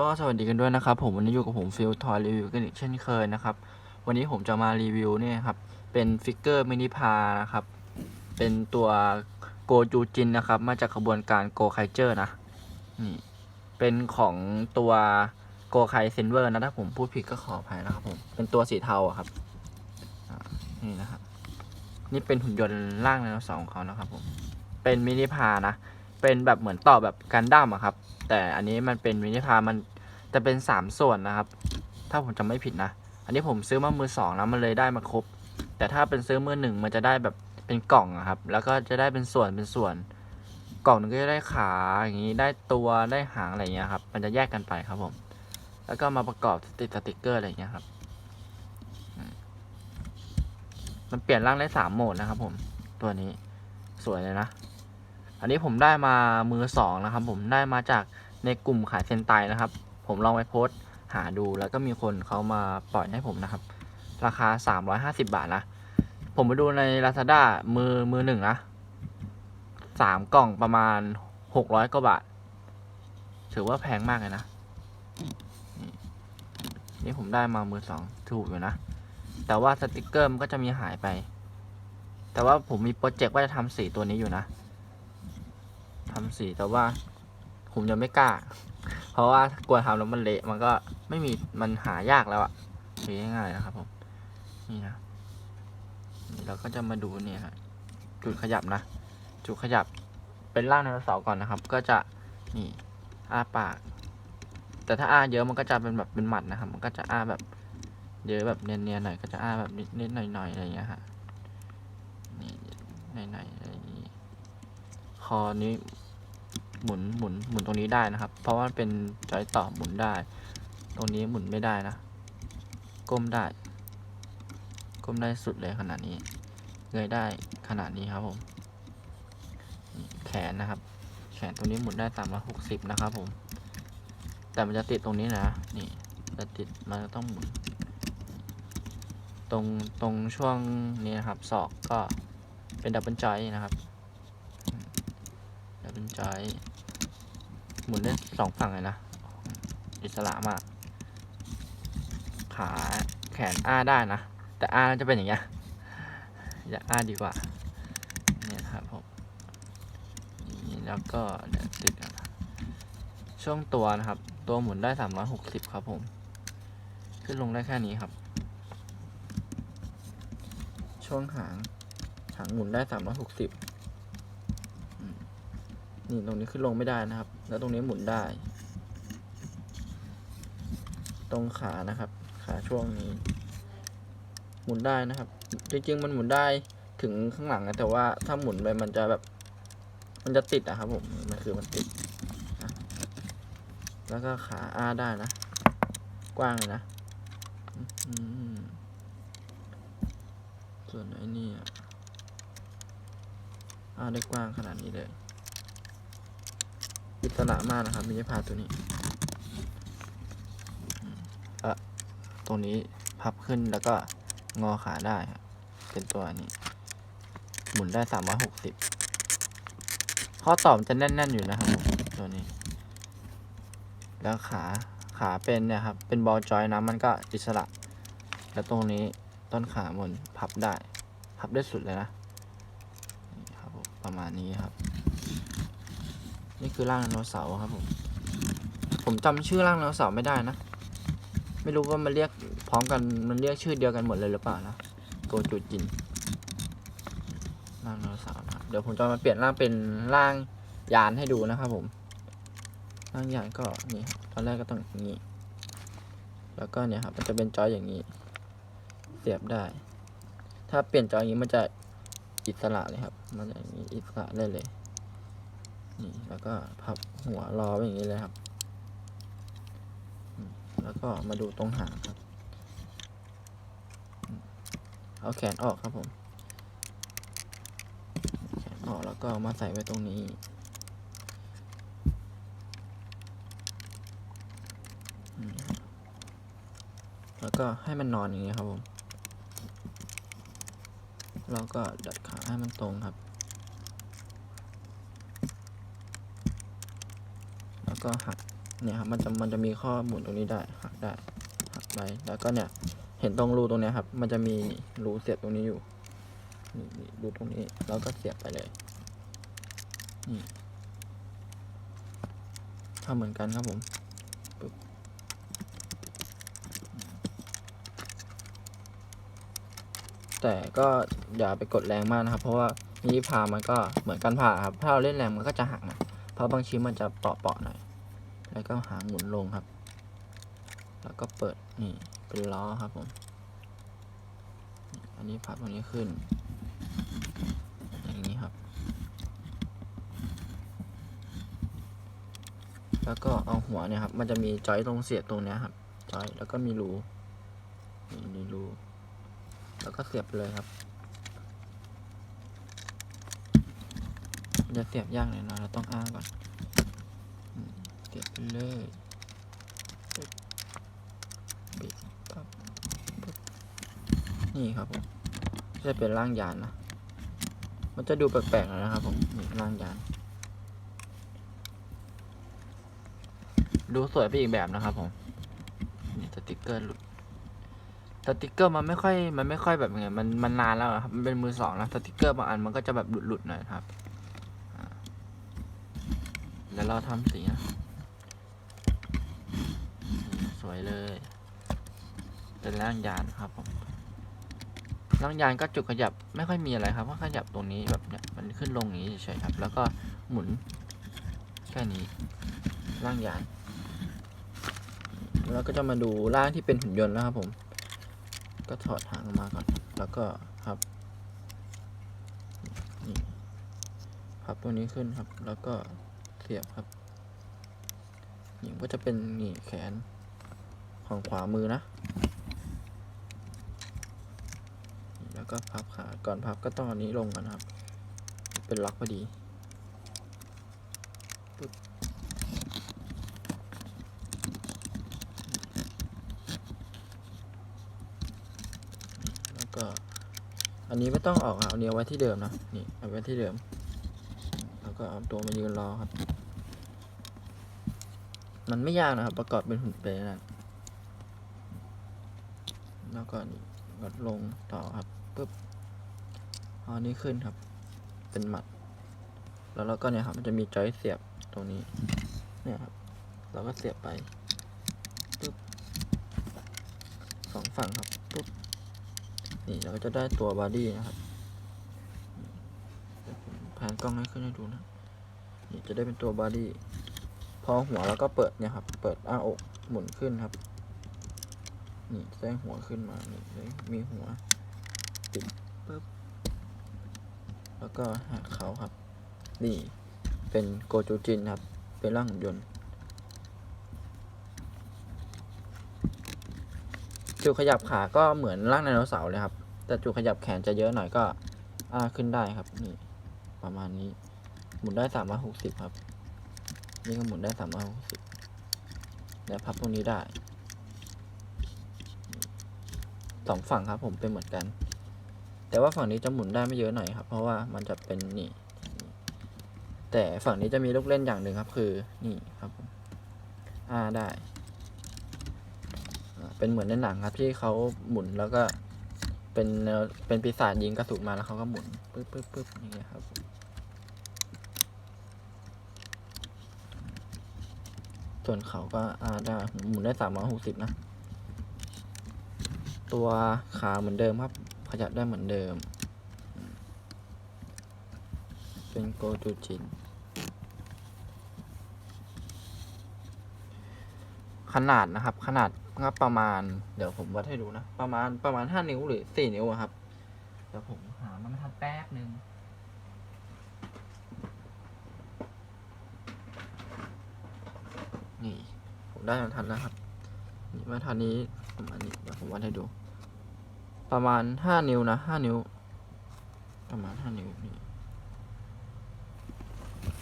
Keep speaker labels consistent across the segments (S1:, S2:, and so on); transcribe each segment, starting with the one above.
S1: ก็สวัสดีกันด้วยนะครับ ผมวันนี้อยู่กับผมฟิลทอยรีวิวกันอีกเช่นเคยนะครับ วันนี้ผมจะมารีวิวเนี่ยครับ เป็นฟิกเกอร์มินิพานะครับ เป็นตัวโกจูจินนะครับ มาจากขบวนการโกไคเจอร์นะ นี่ เป็นของตัวโกไคเซนเวอร์นะถ้าผมพูดผิดก็ขออภัยนะครับผม เป็นตัวสีเทาครับ นี่นะครับ นี่เป็นหุ่นยนต์ร่างไดโนเสาร์ของเขานะครับผม เป็นมินิพานะ เป็นแบบเหมือนต่อแบบกันดั้มอะครับ แต่อันนี้มันเป็นมินิพามันจะเป็นสามส่วนนะครับ ถ้าผมจำไม่ผิดนะ อันนี้ผมซื้อมามือสองแล้วมันเลยได้มาครบ แต่ถ้าเป็นซื้อมือหนึ่งมันจะได้แบบเป็นกล่องอะครับ แล้วก็จะได้เป็นส่วนเป็นส่วน กล่องหนึงก็จะได้ขาอย่างนี้ได้ตัวได้หางอะไรอย่างเงี้ยครับ มันจะแยกกันไปครับผม แล้วก็มาประกอบติดสติกเกอร์อะไรอย่างเงี้ยครับมมันเปลี่ยนร่างได้สามโหมดนะครับผม ตัวนี้สวยเลยนะ อันนี้ผมได้มามือสองนะครับ ผมได้มาจากในกลุ่มขายเซนไตนะครับ ผมลองไปโพสต์หาดูแล้วก็มีคนเขามาปล่อยให้ผมนะครับ ราคา 350 บาทนะ ผมไปดูใน Lazada มือมือหนึ่งนะสามกล่องประมาณ 600กว่าบาท ถือว่าแพงมากเลยนะ นี่นี่ผมได้มามือสองถูกอยู่นะ แต่ว่าสติกเกอร์มันก็จะมีหายไป แต่ว่าผมมีโปรเจกต์ว่าจะทำสีตัวนี้อยู่นะ ทำสีแต่ว่าผมยังไม่กล้า เพราะว่ากลัวทำแล้วมันเละมันก็ไม่มีมันหายากแล้วอะสีง่ายๆนะครับผมนี่นะนี่เราก็จะมาดูเนี่ยฮะจุดขยับนะ จุดขยับเป็นร่างไดโนเสาร์ก่อนนะครับ ก็จะนี่อ้าปาก แต่ถ้าอ้าเยอะมันก็จะเป็นแบบเป็นหมัดนะครับ มันก็จะอ้าแบบเยอะแบบเนียนๆหน่อยก็จะอ้าแบบนิดๆหน่อยๆอะไรอย่างเงี้ยฮะนี่หน่อยๆอะไรอย่างงี้คอนี้ หมุนหมุนหมุนตรงนี้ได้นะครับ เพราะว่าเป็นจอยต่อหมุนได้ ตรงนี้หมุนไม่ได้นะ ก้มได้ ก้มได้สุดเลยขนาดนี้เงยได้ขนาดนี้ครับผมแขนนะครับ แขนตรงนี้หมุนได้สามร้อยหกสิบนะครับผม แต่มันจะติดตรงนี้นะ นี่จะติดมันจะต้องหมุน ตรงตรงช่วงนี้นะครับศอกก็เป็นดับเบิลจอยนะครับ ดับเบิลจอยหมุนได้สองฝั่งเลยนะ อิสระมาก ขาแขนอ้าได้นะ แต่อ้าจะเป็นอย่างเงี้ย อย่าอ้าดีกว่า เนี่ยครับผมนี่แล้วก็เดี๋ยวติดกันช่วงตัวนะครับ ตัวหมุนได้360ครับผม ขึ้นลงได้แค่นี้ครับ ช่วงหางหางหมุนได้360 นี่ตรงนี้ขึ้นลงไม่ได้นะครับ แล้วตรงนี้หมุนได้ ตรงขานะครับ ขาช่วงนี้ หมุนได้นะครับ จริงๆมันหมุนได้ถึงข้างหลังนะแต่ว่าถ้าหมุนไปมันจะแบบ มันจะติดอะครับผมมันคือมันติดแล้วก็ขาอ้าได้นะ กว้างเลยนะส่วนไอ้นี่อะอ้าได้กว้างขนาดนี้เลย อิสระมากนะครับมินิพาตัวนี้อืมเอะตรงนี้พับขึ้นแล้วก็งอขาได้ครับเป็นตัวนี้ หมุนได้สามร้อยหกสิบข้อต่อมนจะแน่น ๆ อยู่นะครับตัวนี้ แล้วขาขาเป็นเนี่ยครับ เป็นบอลจอยนะมันก็อิสระ แล้วตรงนี้ต้นขาหมุนพับได้ พับได้สุดเลยนะนี่ครับประมาณนี้ครับ นี่คือร่างไดโนเสาร์ครับผม ผมจำชื่อร่างไดโนเสาร์ไม่ได้นะ ไม่รู้ว่ามันเรียกพร้อมกันมันเรียกชื่อเดียวกันหมดเลยหรือเปล่านะโกจูจินร่างไดโนเสาร์นะเดี๋ยวผมจะมาเปลี่ยนร่างเป็นร่างยานให้ดูนะครับผมร่างยานก็นี่ตอนแรกก็ต้องอย่างนี้ แล้วก็เนี่ยครับมันจะเป็นจอยอย่างนี้ เสียบได้ ถ้าเปลี่ยนจอยอย่างนี้มันจะอิสระเลยครับ มันจะอย่างนี้อิสระได้เลย นี่แล้วก็พับหัวรอไว้อย่างนี้เลยครับ แล้วก็มาดูตรงหางครับ เอาแขนออกครับผมแขนออกแล้วก็มาใส่ไว้ตรงนี้แล้วก็ให้มันนอนอย่างนี้ครับผม แล้วก็ดัดขาให้มันตรงครับ แล้วก็หักเนี่ยครับมันจะมันจะมีข้อหมุนตรงนี้ได้หักได้หักไปแล้วก็เนี่ยเห็นตรงรูตรงนี้ครับ มันจะมีรูเสียบตรงนี้อยู่นี่รูตรงนี้แล้วก็เสียบไปเลยนี่ทำเหมือนกันครับผมปึ๊บแต่ก็อย่าไปกดแรงมากนะครับ เพราะว่านี่ผ่ามันก็เหมือนกันผ่าครับ ถ้าเราเล่นแรงมันก็จะหักนะ ราะบางชิ้นมันจะเปาะๆหน่อย แล้วก็หางหมุนลงครับ แล้วก็เปิดนี่เป็นล้อครับผม อันนี้พับตรงนี้ขึ้น อย่างนี้ครับ แล้วก็เอาหัวเนี่ยครับ มันจะมีจอยตรงเสียบตรงเนี้ยครับ จอย แล้วก็มีรูนี่มีรู แล้วก็เสียบเลยครับ มัน จะเสียบยากหน่อยนะเราต้องอ้าก่อนเสียบไปเลยบิดปั๊บป๊บนี่ครับผมจะเป็นร่างยานนะ มันจะดูแปลกๆหน่อยนะครับผมนี่ร่างยาน ดูสวยไปอีกแบบนะครับผมนี่สติกเกอร์หลุดสติกเกอร์มันไม่ค่อยมันไม่ค่อยแบบไงมันมันนานแล้วครับมันเป็นมือสองนะสติกเกอร์บางอันมันก็จะแบบหลุดๆหน่อยครับ เดี๋ยวเราทำสีนะสวยเลย เป็นร่างยานครับผมร่างยานก็จุดขยับไม่ค่อยมีอะไรครับก็ขยับตรงนี้แบบเนี้ยมันขึ้นลงอย่างนี้เฉยครับ แล้วก็หมุนแค่นี้ร่างยานแล้วก็จะมาดูร่างที่เป็นหุ่นยนต์แล้วครับผม ก็ถอดหางออกมาก่อน แล้วก็ครับนี่พับตัวนี้ขึ้นครับ แล้วก็ สียบครับนี่ก็จะเป็นนี่แขนของขวามือนะ แล้วก็พับขา ก่อนพับก็ต้องอันนี้ลงก่อนครับ เป็นล็อกพอดีแล้วก็อันนี้ไม่ต้องออกเอาเนี้ยไว้ที่เดิมนะ นี่เอาไว้ที่เดิม แล้วก็เอาตัวมายืนรอครับ มันไม่ยากนะครับ ประกอบเป็นหุ่นเปรย์นะแล้วก็นี่กดลงต่อครับปุ๊บเอาอันนี้ขึ้นครับ เป็นหมัด แล้วเราก็เนี่ยครับ มันจะมีจอยเสียบตรงนี้ เนี่ยครับ เราก็เสียบไปปุ๊บสองฝั่งครับปุ๊บนี่เราก็จะได้ตัวบอดี้นะครับเดี๋ยวผมแผนกล้องให้ขึ้นให้ดูนะ นี่จะได้เป็นตัวบอดี้ อหัวแล้วก็เปิดเนี่ยครับ เปิดอ้าอกหมุนขึ้นครับ นี่แซงหัวขึ้นมา นี่เลยมีหัวปิดปุ๊บ แล้วก็หักเขาครับ นี่เป็นโกจูจินครับ เป็นร่างหุ่นยนต์จุดขยับขาก็เหมือนร่างไดโนเสาร์เลยครับ แต่จุดขยับแขนจะเยอะหน่อยก็อ้าขึ้นได้ครับ นี่ ประมาณนี้ หมุนได้สามร้อยหกสิบครับ นี่ก็หมุนได้สามร้อยหกสิบแล้วพับตรงนี้ได้สองฝั่งครับผมเป็นเหมือนกัน แต่ว่าฝั่งนี้จะหมุนได้ไม่เยอะหน่อยครับ เพราะว่ามันจะเป็นนี่ แต่ฝั่งนี้จะมีลูกเล่นอย่างหนึ่งครับ คือนี่ครับผมอ่าได้ เป็นเหมือนในหนังครับที่เขาหมุนแล้วก็เป็นเป็นปีศาจยิงกระสุนมาแล้วเขาก็หมุนปึ๊บปึ๊บปึ๊บอย่างเงี้ยครับผม ส่วนเขาก็อ่าได้หมุนได้สามร้อยหกสิบนะ ตัวขาเหมือนเดิมครับ ขยับได้เหมือนเดิม เป็นโกจูจิน ขนาดนะครับ ขนาดก็ประมาณ เดี๋ยวผมวัดให้ดูนะ ประมาณประมาณห้านิ้วหรือสี่นิ้วอะครับ เดี๋ยวผมหามันทัดแป๊บหนึ่งนี่ ผมได้มันทัดแล้วครับมาทัดนี้ประมาณนี้เดี๋ยวผมวัดให้ดู ประมาณห้านิ้วนะห้านิ้ว ประมาณห้านิ้วนี่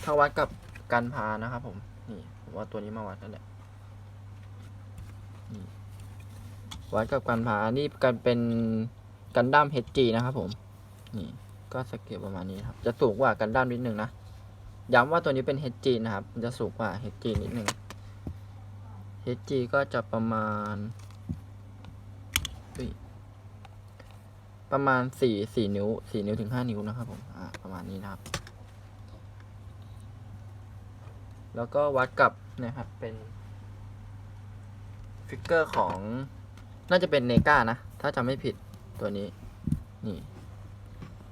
S1: ถ้าวัดกับกันพานะครับผมนี่ผมว่าตัวนี้มาวัดนั่นแหละวัดกับกันพานี่กันเป็นกันดั้ม HG นะครับผม นี่ก็สเกลประมาณนี้ครับ จะสูงกว่ากันดั้มนิดนึงนะ ย้ำว่าตัวนี้เป็น HG นะครับมันจะสูงกว่า HG นิดนึง HG ก็จะประมาณ ประมาณสี่สี่นิ้วสี่นิ้วถึงห้านิ้วนะครับผม อ่า ประมาณนี้นะครับ แล้วก็วัดกับนะครับ เป็น ฟิกเกอร์ของ น่าจะเป็นเนกานะ ถ้าจำไม่ผิดตัวนี้ นี่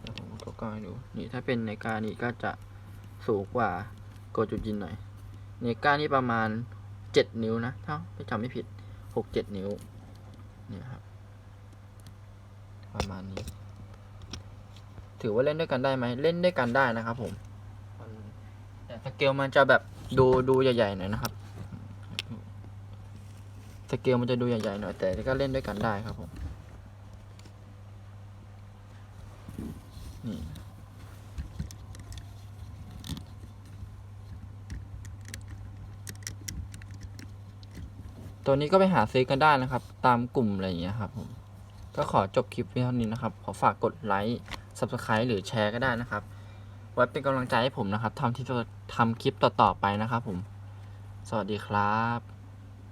S1: เดี๋ยวผมก็กล้องให้ดู นี่ถ้าเป็นเนกานี่ก็จะสูงกว่าโกจูจินหน่อย เนกานี่ประมาณ เจ็ดนิ้วนะถ้าจำไม่ผิดหกเจ็ดนิ้วนี่ครับ ประมาณนี้ ถือว่าเล่นด้วยกันได้ไหมเล่นด้วยกันได้นะครับผมแต่สเกลมันจะแบบดูดูใหญ่ๆหน่อยนะครับสเกลมันจะดูใหญ่ๆหน่อยแต่ก็เล่นด้วยกันได้ครับผม นี่ ตัวนี้ก็ไปหาซื้อกันได้นะครับ ตามกลุ่มอะไรอย่างเงี้ยครับผมก็ขอจบคลิปเพียงเท่านี้นะครับ ขอฝากกดไลค์ Subscribe หรือแชร์ก็ได้นะครับ ไว้เป็นกำลังใจให้ผมนะครับทำที่จะทำคลิปต่อๆไปนะครับผม สวัสดีครับ